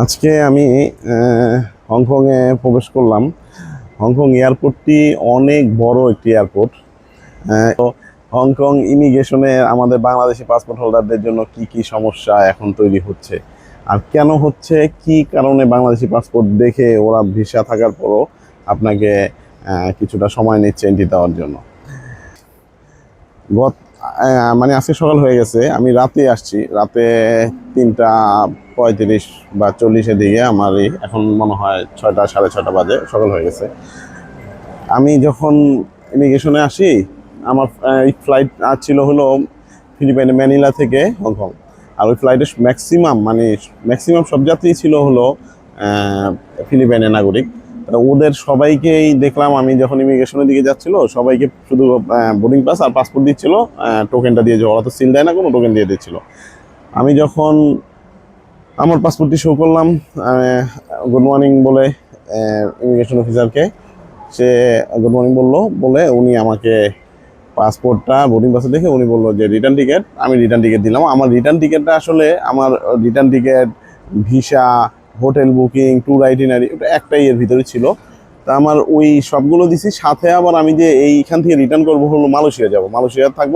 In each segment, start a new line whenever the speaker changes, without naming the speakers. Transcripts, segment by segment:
আজকে আমি হংকংয়ে প্রবেশ করলাম। হংকং এয়ারপোর্টটি অনেক বড় একটি এয়ারপোর্ট। তো হংকং ইমিগ্রেশনে আমাদের বাংলাদেশি পাসপোর্ট হোল্ডারদের জন্য কি কি সমস্যা এখন তৈরি হচ্ছে? আর কেন হচ্ছে? কি কারণে বাংলাদেশি পাসপোর্ট দেখে ওরা ভিসা থাকার পরও আপনাকে কিছুটা সময় নিচ্ছে এন্ট্রি দেওয়ার জন্য? গত মানে আজকে সকাল হয়ে গেছে। আমি রাতে আসছি। রাতে তিনটা পঁয়ত্রিশ বা চল্লিশের দিকে আমার এখন মনে হয় ছয়টা, সাড়ে ছয়টা বাজে, সকাল হয়ে গেছে। আমি যখন ইমিগ্রেশনে আসি, আমার ফ্লাইট ছিল হলো ফিলিপাইনে, ম্যানিলা থেকে হংকং। আর ওই ফ্লাইটের ম্যাক্সিমাম মানে ম্যাক্সিমাম সব যাত্রী ছিল হলো ফিলিপাইনের নাগরিক। ওদের সবাইকেই দেখলাম আমি যখন ইমিগ্রেশনের দিকে যাচ্ছিল, সবাইকে শুধু বোর্ডিং পাস আর পাসপোর্ট দিচ্ছিল টোকেনটা দিয়ে ওরা তো সিল দেয় না, কোনো টোকেন দিয়ে দিচ্ছিল। আমি যখন আমার পাসপোর্টটি শো করলাম গুড মর্নিং বলে ইমিগ্রেশন অফিসারকে সে গুড মর্নিং বলল, বলে উনি আমাকে পাসপোর্টটা বোর্ডিং পাসে দেখে উনি বলল যে রিটার্ন টিকিট আমি রিটার্ন টিকিট দিলাম। আমার রিটার্ন টিকিটটা আসলে আমার return ticket visa hotel booking tour itinerary ওটা একটাই এর ভিতরে ছিল। তা আমার ওই সবগুলো দিছি, সাথে আবার আমি যে এইখান থেকে রিটার্ন করব হলো মালয়েশিয়া যাব। মালয়েশিয়া থাকব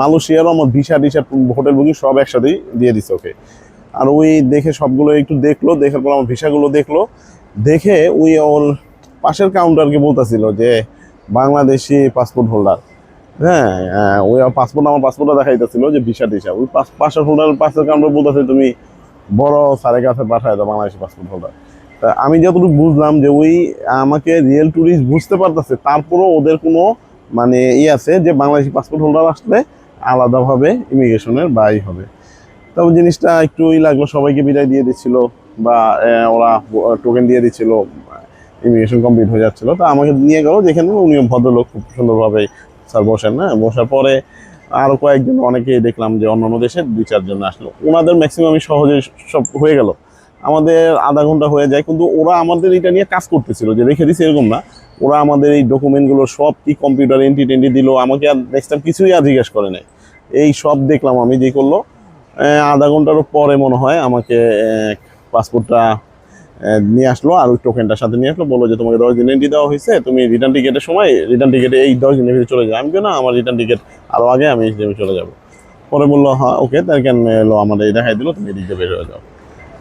মালয়েশিয়ারও আমার ভিসা টিসা হোটেল বুকিং সব একসাথেই দিয়ে দিছে ওকে। আর ওই দেখে সবগুলো একটু দেখল, দেখার পর আমার ভিসাগুলো দেখল। দেখে ওই ওর পাশের কাউন্টারকে বলতেছিল যে, বাংলাদেশি পাসপোর্ট হোল্ডার হ্যাঁ ওই পাসপোর্ট আমার পাসপোর্টটা দেখাইতেছিল যে ভিসা টিসা। ওই পাস- পাশের হোল্ডার পাশের কাউন্টার বলতেছে তুমি বড় স্যারের কাছে পাঠায় দাও বাংলাদেশি পাসপোর্ট হোল্ডার তা আমি যতটুকু বুঝলাম যে ওই আমাকে রিয়েল ট্যুরিস্ট বুঝতে পারতেছে, তারপরও ওদের কোনো মানে ই আছে যে বাংলাদেশি পাসপোর্ট হোল্ডার আসলে আলাদাভাবে ইমিগ্রেশনের বাই হবে। তবে জিনিসটা একটু ই লাগল, সবাইকে বিদায় দিয়ে দিচ্ছিল বা ওরা টোকেন দিয়ে দিচ্ছিল ইমিগ্রেশন কমপ্লিট হয়ে যাচ্ছিল। তা আমাকে নিয়ে গেল, যেখানে উনি ভদ্রলোক, খুব সুন্দরভাবে স্যার বসেন না বসার পরে আরও কয়েকজন অনেকেই দেখলাম যে অন্যান্য দেশের দুই, চারজন আসলো। ওনাদের ম্যাক্সিমামই সহজে সব হয়ে গেল। আমাদের আধা ঘণ্টা হয়ে যায়, কিন্তু ওরা আমাদের এটা নিয়ে কাজ করতেছিল, যে রেখে দিছে এরকম না। ওরা আমাদের এই ডকুমেন্টগুলো সব কি কম্পিউটার এন্ট্রি টেন্ট্রি দিল, আমাকে আর নেক্সট টাইম কিছুই আর জিজ্ঞেস করে নাই। এই সব দেখলাম আমি, যে করল। আধা ঘণ্টার পরে মনে হয় আমাকে পাসপোর্টটা নিয়ে আসলো আর ওই টোকেনটার সাথে নিয়ে আসলো। বলো যে তোমাকে দশ দিন এন্ট্রি দেওয়া হয়েছে, তুমি রিটার্ন টিকেটের সময় রিটার্ন টিকেটে এই দশ দিনের ভিতরে চলে যাবে। আমি না, আমার রিটার্ন টিকেট আরও আগে, আমি চলে যাব। পরে বলল হ্যাঁ ওকে তার কেন এলো? আমাদের দেখাই দিলো, তুমি এদিকে বের হয়ে যাও।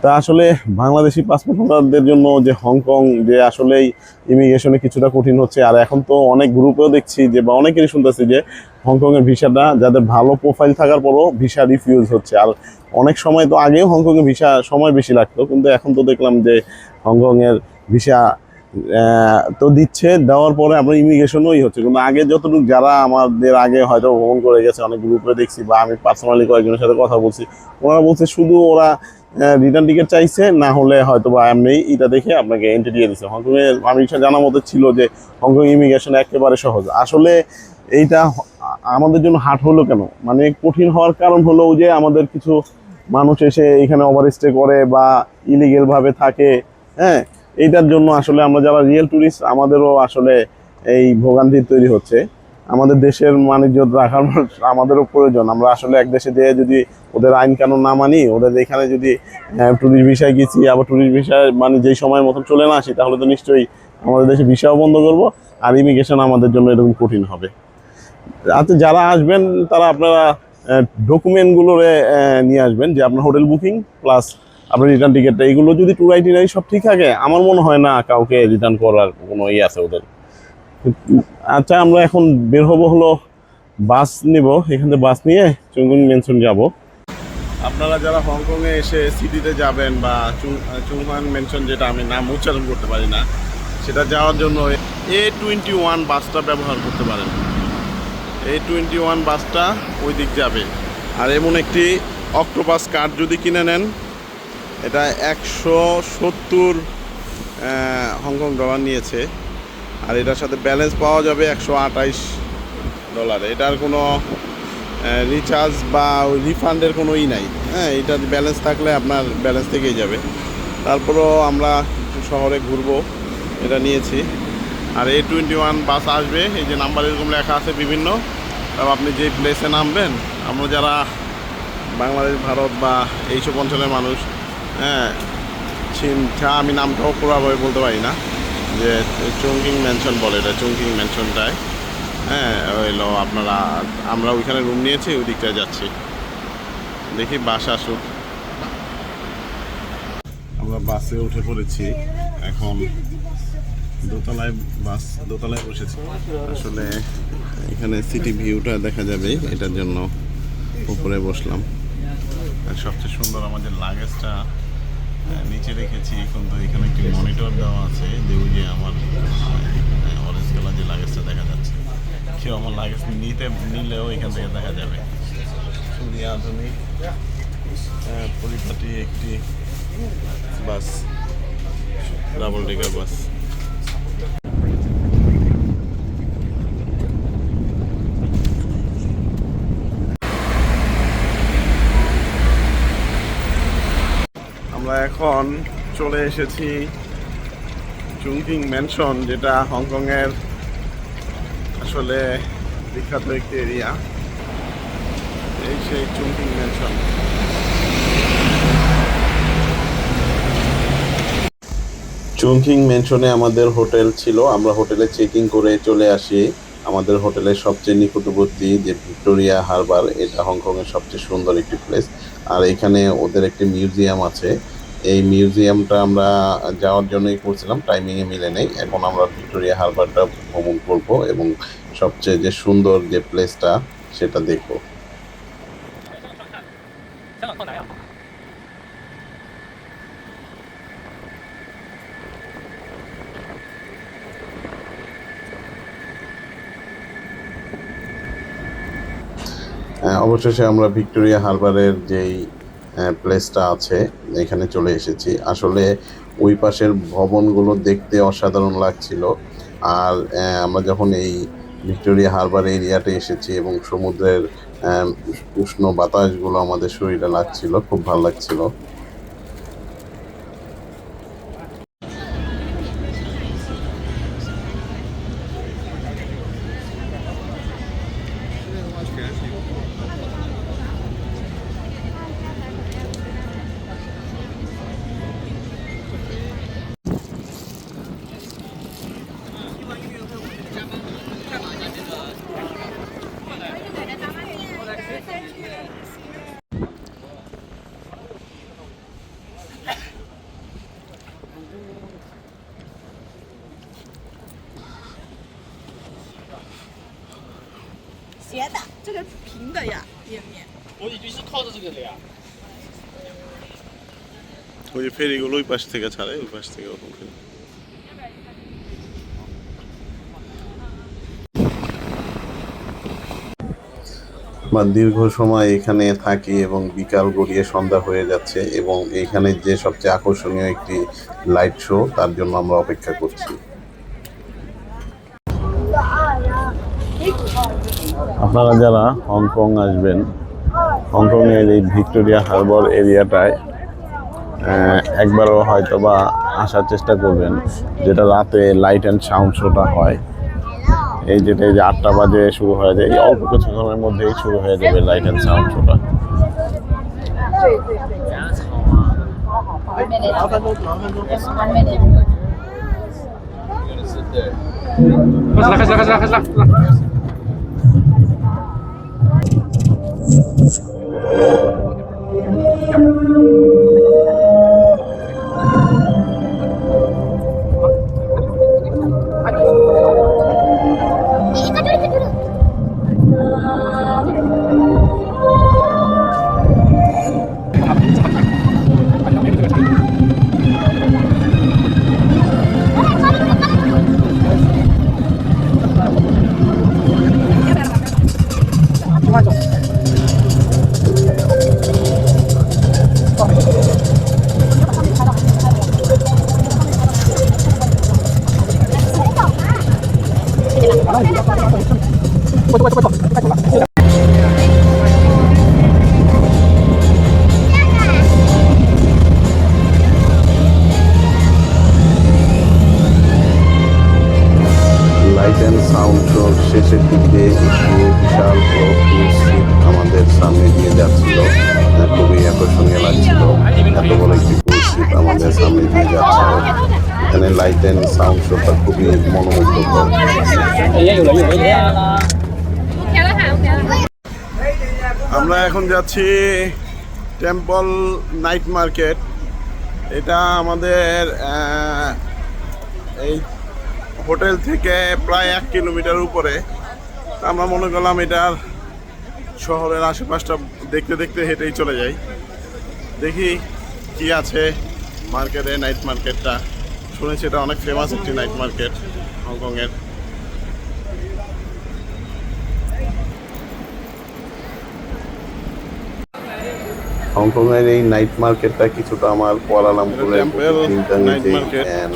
তা আসলে বাংলাদেশি পাসপোর্ট হোল্ডারদের জন্য যে হংকং যে আসলেই ইমিগ্রেশনে কিছুটা কঠিন হচ্ছে, আর এখন তো অনেক গ্রুপেও দেখছি যে, বা অনেকেরই শুনতেছি যে হংকংয়ের ভিসাটা যাদের ভালো প্রোফাইল থাকার পরও ভিসা রিফিউজ হচ্ছে। আর অনেক সময় তো আগেও হংকংয়ে ভিসা সময় বেশি লাগতো, কিন্তু এখন তো দেখলাম যে হংকংয়ের ভিসা তো দিচ্ছে, দেওয়ার পরে আপনার ইমিগ্রেশনই হচ্ছে। কিন্তু আগে যতটুকু যারা আমাদের আগে হয়তো ভ্রমণ করে গেছে, অনেক গ্রুপে দেখছি, বা আমি পার্সোনালি কয়েকজনের সাথে কথা বলছি, ওনারা বলছে শুধু ওরা রিটার্ন টিকিট চাইছে, না হলে হয়তো বা এমনি এটা দেখে আপনাকে এন্ট্রি দিয়ে দিচ্ছে হংকংয়ে আমি জানা মতো ছিল যে হংকং ইমিগ্রেশন একেবারে সহজ। আসলে এইটা আমাদের জন্য হাট হলো কেন? মানে কঠিন হওয়ার কারণ হলো যে আমাদের কিছু মানুষ এসে এখানে ওভার স্টে করে বা ইলিগেল ভাবে থাকে হ্যাঁ? এইটার জন্য আসলে আমরা যারা রিয়েল ট্যুরিস্ট আমাদেরও আসলে এই ভোগান্তি তৈরি হচ্ছে। আমাদের দেশের বাণিজ্য রাখার আমাদেরও প্রয়োজন। আমরা আসলে এক দেশে যেয়ে যদি ওদের আইন কানুন না মানি, ওদের এখানে যদি ট্যুরিস্ট ভিসায় গেছি, আবার ট্যুরিস্ট ভিসায় মানে যেই সময়ের মতন চলে না আসি, তাহলে তো নিশ্চয়ই আমাদের দেশে ভিসাও বন্ধ করব আর ইমিগ্রেশন আমাদের জন্য এরকম কঠিন হবে। আচ্ছা যারা আসবেন, তারা আপনারা ডকুমেন্টগুলো নিয়ে আসবেন, যে আপনার হোটেল বুকিং প্লাস আপনার রিটার্ন টিকিটটা এগুলো যদি ট্যুর আইটিনারি সব ঠিক থাকে, আমার মনে হয় না কাউকে রিটার্ন করার কোনো ইয়ে আছে ওদের। আচ্ছা আমরা এখন বের হব হলো বাস নিব। এখান থেকে বাস নিয়ে চুঙ্গুন মেনশন যাব। আপনারা যারা হংকংয়ে এসে সিটিতে যাবেন বা চুংহান মেনশন যেটা আমি নাম উচ্চারণ করতে পারি না, সেটা যাওয়ার জন্য এ টোয়েন্টি ওয়ান বাসটা ব্যবহার করতে পারেন। এই টোয়েন্টি ওয়ান বাসটা ওই দিক যাবে। আর এমন একটি অক্টোপাস কার্ড যদি কিনে নেন, এটা একশো সত্তর হংকং ডলার নিয়েছে। আর এটার সাথে ব্যালেন্স পাওয়া যাবে একশো আঠাইশ ডলার এটার কোনো রিচার্জ বা রিফান্ডের কোনো ই নাই। হ্যাঁ এটার ব্যালেন্স থাকলে আপনার ব্যালেন্স থেকেই যাবে। তারপরও আমরা শহরে ঘুরবো, এটা নিয়েছি। আর এ টোয়েন্টি ওয়ান বাস আসবে, এই যে নাম্বার এরকম লেখা আছে বিভিন্ন। তারপর আপনি যে প্লেসে নামবেন, আমরা যারা বাংলাদেশ, ভারত বা এইসব অঞ্চলের মানুষ হ্যাঁ চিনটা আমি নামটাও পুরোভাবে বলতে পারি না। যে চুংকিং ম্যানশন বলে এটা, চুংকিং ম্যানশনটায় হ্যাঁ হইল আপনারা, আমরা ওইখানে রুম নিয়েছি ওই দিকটায় যাচ্ছি। দেখি বাস আসুক। আমরা বাসে উঠে পড়েছি। এখন দোতলায় বাস, দোতলায় বসেছি। আসলে এখানে সিটি ভিউটা দেখা যাবে, এটার জন্য উপরে বসলাম। সবচেয়ে সুন্দর আমাদের লাগেজটা নিচে রেখেছি কিন্তু এখানে একটি মনিটর দেওয়া আছে যে ওই যে আমার অরেঞ্জ কালার যে লাগেজটা দেখা যাচ্ছে। কেউ আমার লাগেজ নিতে নিলেও এখান থেকে দেখা যাবে। খুবই আধুনিক আহ, পরিপাটি একটি বাস ডাবল ডেকার বাস আমরা এখন চলে এসেছি চুংকিং ম্যানশন যেটা হংকংয়ের আসলে বিখ্যাত একটি এরিয়া এই সেই চুংকিং ম্যানশন চুংকিং ম্যানশনে আমাদের হোটেল ছিল। আমরা হোটেলে চেকিং করে চলে আসি। আমাদের হোটেলের সবচেয়ে নিকটবর্তী যে ভিক্টোরিয়া হারবার, এটা হংকংয়ের সবচেয়ে সুন্দর একটি প্লেস আর এখানে ওদের একটি মিউজিয়াম আছে। এই মিউজিয়ামটা আমরা যাওয়ার জন্যই করছিলাম টাইমিংয়ে মিলে নেই। এখন আমরা ভিক্টোরিয়া হারবারটা ভ্রমণ করব এবং সবচেয়ে যে সুন্দর যে প্লেসটা সেটা দেখব। হ্যাঁ, অবশেষে আমরা ভিক্টোরিয়া হারবারের যেই প্লেসটা আছে, এখানে চলে এসেছি। আসলে ওই পাশের ভবনগুলো দেখতে অসাধারণ লাগছিল। আর আমরা যখন এই ভিক্টোরিয়া হারবার এরিয়াতে এসেছি এবং সমুদ্রের উষ্ণ বাতাসগুলো আমাদের শরীরে লাগছিল, খুব ভালো লাগছিল। ওই ফেরিগুলো ওই পাশ থেকে ছাড়ে, ওই পাশ থেকে ওরকম ফেরি। বা দীর্ঘ সময় এখানে থাকি এবং বিকাল গড়িয়ে সন্ধ্যা হয়ে যাচ্ছে এবং এখানে যে সবচেয়ে আকর্ষণীয় একটি লাইট শো তার জন্য আমরা অপেক্ষা করছি। আপনারা যারা হংকং আসবেন, হংকংয়ের এই ভিক্টোরিয়া হারবার এরিয়াটায় একবারও হয়তো বা আসার চেষ্টা করবেন, যেটা রাতে লাইট অ্যান্ড সাউন্ড শোটা হয়। এই যেটা এই যে আটটা বাজে শুরু হয়ে যায়, এই অল্প কিছুক্ষণের মধ্যেই শুরু হয়ে যাবে লাইট অ্যান্ড সাউন্ড শোটা
开始
এখানে লাইট অ্যান্ড সাউন্ড শোটা খুবই মনোমুগ্ধকর আমরা এখন যাচ্ছি টেম্পল নাইট মার্কেট এটা আমাদের এই হোটেল থেকে প্রায় এক কিলোমিটার উপরে। আমরা মনে করলাম এটার শহরের আশেপাশটা দেখতে দেখতে হেঁটেই চলে যাই। দেখি কি আছে। মার্কেটে নাইট মার্কেটটা শুনেছি এটা অনেক ফেমাস একটি নাইট মার্কেট হংকংয়ের। হংকংয়ের এই নাইট মার্কেটটা কিছুটা আমার কুয়ালালামপুরের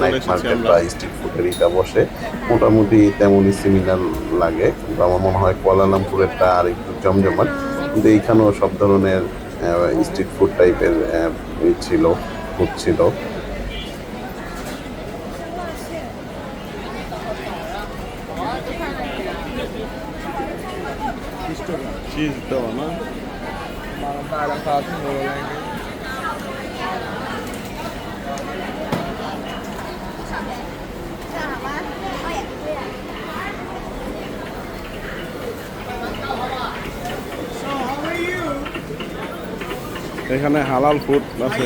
নাইট
চলে
মার্কেট বা স্ট্রিট ফুডের এটা বসে। মোটামুটি তেমনই সিমিলার লাগে কিন্তু আমার মনে হয় কুয়ালালামপুরেরটা আর একটু জমজমাট। কিন্তু এইখানেও সব ধরনের স্ট্রিট ফুড টাইপের ছিল। ফুড ছিল চিজ দেওয়া না এখানে হালাল ফুড আছে।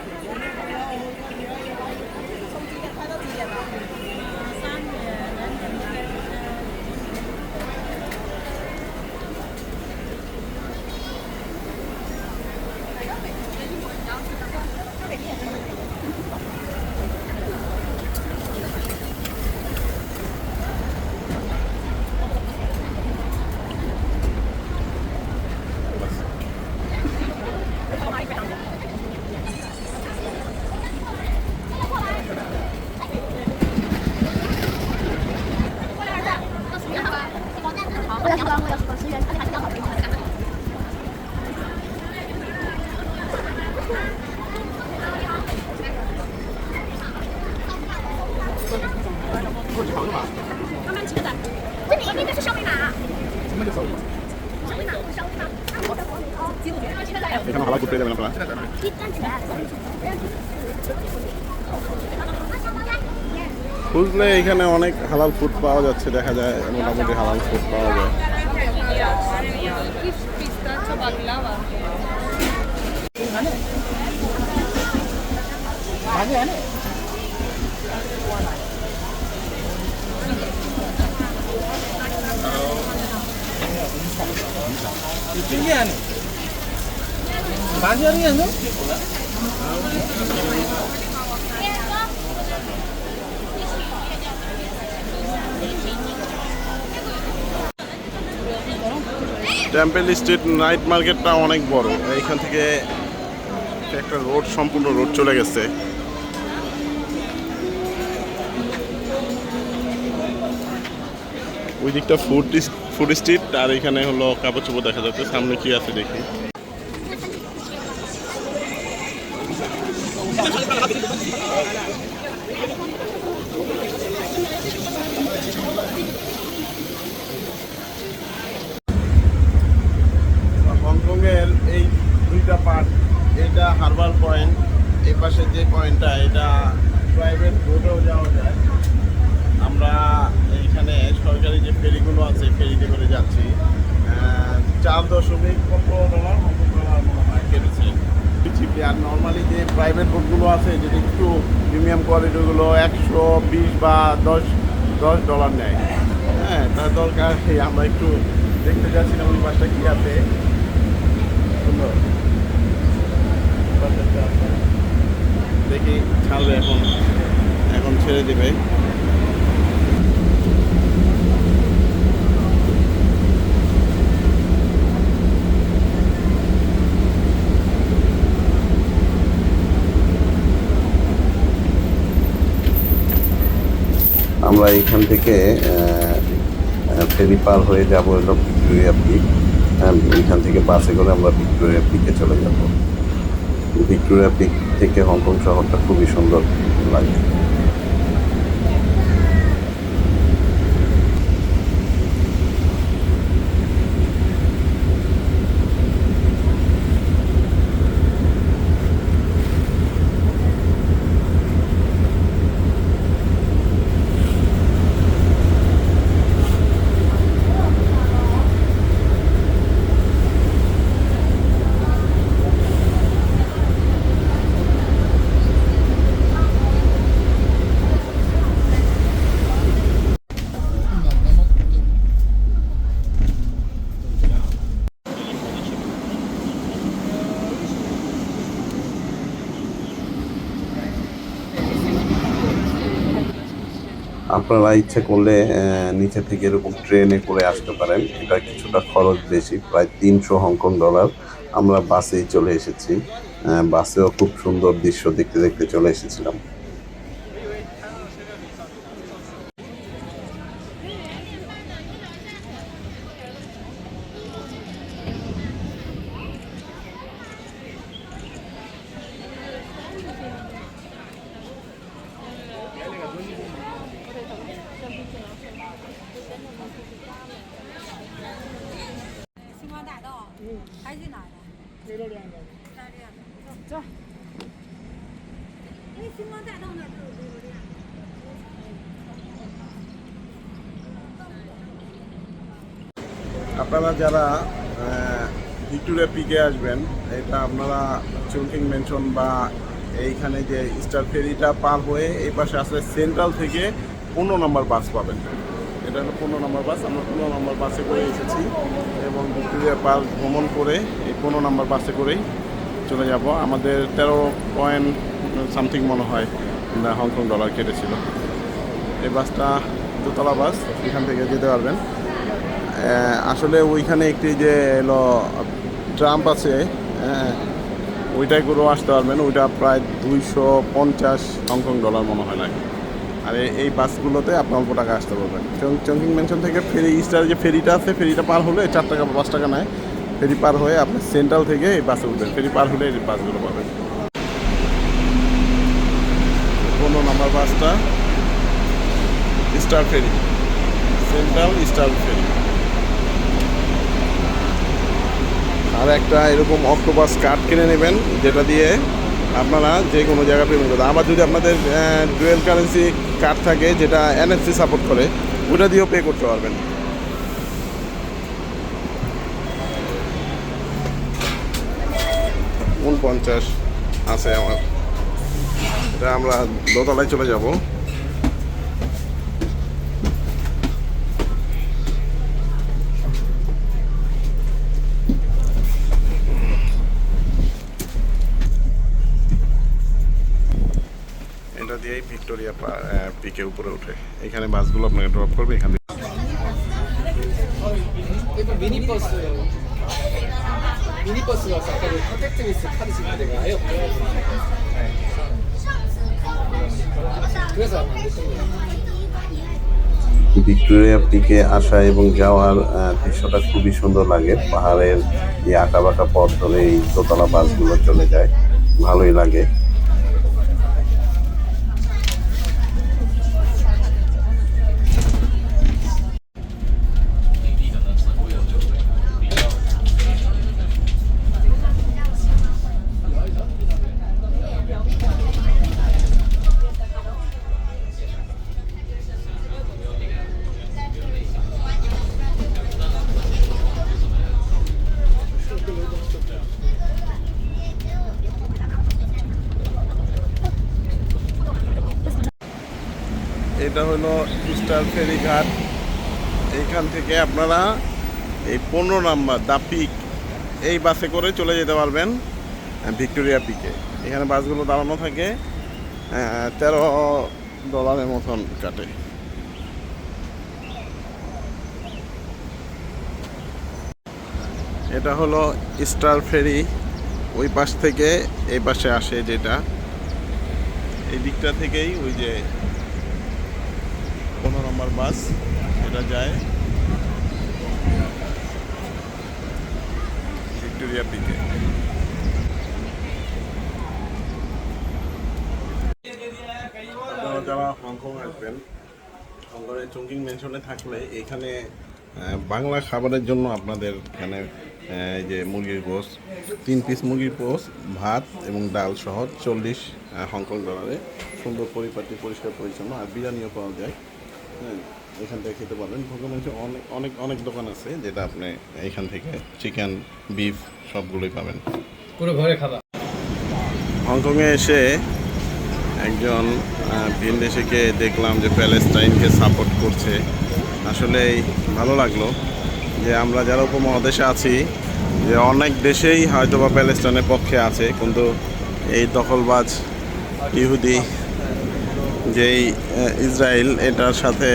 慢慢吃这个。这里应
该是烧味码。那就烧味码。烧味码，烧味码。哦，几度绝？
你看到好了，不对了，没有了。一站起来。খুঁজলে এখানে অনেক হালাল ফুড পাওয়া যাচ্ছে দেখা যায় মোটামুটি হালাল ফুড পাওয়া যায় বাংলা টেম্পল স্ট্রিট নাইট মার্কেটটা অনেক বড়। এইখান থেকে একটা রোড সম্পূর্ণ রোড চলে গেছে। ওই দিকটা ফুড ফুড স্ট্রিট, আর এখানে হলো কাপড় চোপড় দেখা যাচ্ছে। সামনে কি আছে দেখি। এই দুইটা পার্ট এটা পয়েন্ট যে পয়েন্টটা, এটা প্রাইভেট বোটেও যাওয়া যায়। আমরা এইখানে সরকারি যে ফেরিগুলো আছে, ফেরিতে করে যাচ্ছি। চার দশমিক পনেরো ডলার? মনে হয়? কেটেছে। আর নর্মালি যে প্রাইভেট বোটগুলো আছে যেটা একটু প্রিমিয়াম কোয়ালিটিগুলো একশো বিশ বা দশ দশ ডলার নেয়। হ্যাঁ তার দরকার আমরা একটু দেখতে যাচ্ছিলাম ওই বাসটা কী আছে? সুন্দর। দেখি ছাড়বে এখন। এখন ছেড়ে দেবে। আমরা এখান থেকে ফেরি পার হয়ে যাব হলো ভিক্টোরিয়া পিক। এখান থেকে বাসে করে আমরা ভিক্টোরিয়া পিকে চলে যাব। ভিক্টোরিয়া পিক থেকে হংকং শহরটা খুবই সুন্দর লাগে। আপনারা ইচ্ছে করলে নিচে থেকে এরকম ট্রেনে করে আসতে পারেন। এটা কিছুটা খরচ বেশি, প্রায় তিনশো হংকং ডলার। আমরা বাসেই চলে এসেছি। বাসেও খুব সুন্দর দৃশ্য দেখতে দেখতে চলে এসেছিলাম। আপনারা যারা ভিক্টোরিয়া পিকে আসবেন, এটা আপনারা চুলকিং মেনশন বা এইখানে যে স্টার ফেরিটা পার হয়ে এই পাশে আসলে সেন্ট্রাল থেকে পনেরো নম্বর বাস পাবেন। এটা হলো পনেরো নম্বর বাস আমরা পনেরো নম্বর বাসে করে এসেছি এবং ভিক্টোরিয়া পার্ক ভ্রমণ করে এই পনেরো নম্বর বাসে করেই চলে যাব। আমাদের তেরো পয়েন্ট সামথিং মনে হয় হংকং ডলার কেটেছিল। এই বাসটা দোতলা বাস এখান থেকে যেতে পারবেন। আসলে ওইখানে একটি যে এলো ট্রাম্প আছে হ্যাঁ, ওইটাই করেও আসতে পারবেন। ওইটা প্রায় দুইশো পঞ্চাশ হংকং ডলার মনে হয় লাগে। আর এই বাসগুলোতে আপনি অল্প টাকা আসতে পারবেন। চংকিং মেনশন থেকে ফেরি স্টার যে ফেরিটা আছে ফেরিটা পার হলে চার টাকা পাঁচ টাকা নেয়। ফেরি পার হয়ে আপনি সেন্ট্রাল থেকে এই বাসে উঠবেন। ফেরি পার হলে এই বাসগুলো পাবেন। পনেরো নাম্বার বাসটা star ferry. Central star ferry. আর একটা এরকম অক্টোপাস কার্ড কিনে নেবেন, যেটা দিয়ে আপনারা যে কোনো জায়গায় পেমেন্ট করতে আবার যদি আপনাদের ডুয়েল কারেন্সি কার্ড থাকে, যেটা এনএফসি সাপোর্ট করে, ওটা দিয়েও পে করতে পারবেন। উনপঞ্চাশ আছে আমার। এটা আমরা দোতলায় চলে যাব এটা দিয়েই ভিক্টোরিয়া পা- আহ, পিকে উপরে ওঠে এখানে বাসগুলো আপনাকে ড্রপ করবে এখান থেকে
이거 미니버스 미니버스가 아까 그 컨택트리스 카드 찍는 데가 아예 없더라고요. 그래서 안 됐던 거예요.
ভিক্টোরিয়া পিকে আসা এবং যাওয়ার আহ, দৃশ্যটা খুবই সুন্দর লাগে পাহাড়ের এই আঁকা বাঁকা পথ ধরে এই দোতলা বাসগুলো চলে যায় ভালোই লাগে এটা হলো স্টার ফেরি ঘাট এইখান থেকে আপনারা এই পনেরো নাম্বার দা পিক, এই বাসে করে চলে যেতে পারবেন ভিক্টোরিয়া পিকে। এখানে বাসগুলো দাঁড়ানো থাকে তেরো ডলারের মতন কাটে। এটা হলো স্টার ফেরি, ওই পাশ থেকে এই পাশে আসে যেটা। এই দিকটা থেকেই ওই যে নম্বর বাস এটা যায় ভিক্টোরিয়া দিকে আপনারা যারা হংকং আসবেন, হংকংয়ের চংকিং মেনশনে থাকলে এখানে বাংলা খাবারের জন্য আপনাদের এখানে এই যে মুরগির গোস তিন পিস মুরগির পোস ভাত এবং ডাল সহ চল্লিশ হংকং ডলারে সুন্দর পরিপাটি, পরিষ্কার, পরিচ্ছন্ন আর বিরিয়ানিও পাওয়া যায়। এখান থেকে খেতে পারবেন। ভোগ অনেক অনেক অনেক দোকান আছে যেটা আপনি এখান থেকে চিকেন বিফ সবগুলোই পাবেন।
পুরো ঘরে খাবা।
হংকংয়ে এসে একজন ভিন ভিনদেশিকে দেখলাম যে প্যালেস্টাইনকে সাপোর্ট করছে। আসলেই ভালো লাগল যে আমরা যারা উপমহাদেশে আছি যে অনেক দেশেই হয়তো বা প্যালেস্টাইনের পক্ষে আছে কিন্তু এই দখলবাজ ইহুদি যেই ইসরায়েল এটার সাথে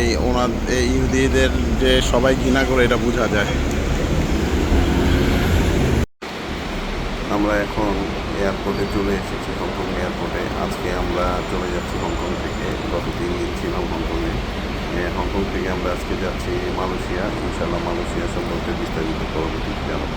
এই ওনার, এই ইহুদিদের যে সবাই ঘৃণা করে এটা বোঝা যায়। আমরা এখন এয়ারপোর্টে চলে এসেছি, হংকং এয়ারপোর্টে। আজকে আমরা চলে যাচ্ছি হংকং থেকে গত তিন দিন ছিলাম হংকংয়ে হংকং থেকে আমরা আজকে যাচ্ছি মালয়েশিয়া। ইনশাল্লাহ মালয়েশিয়া সম্পর্কে বিস্তারিত পরবর্তী জানাব।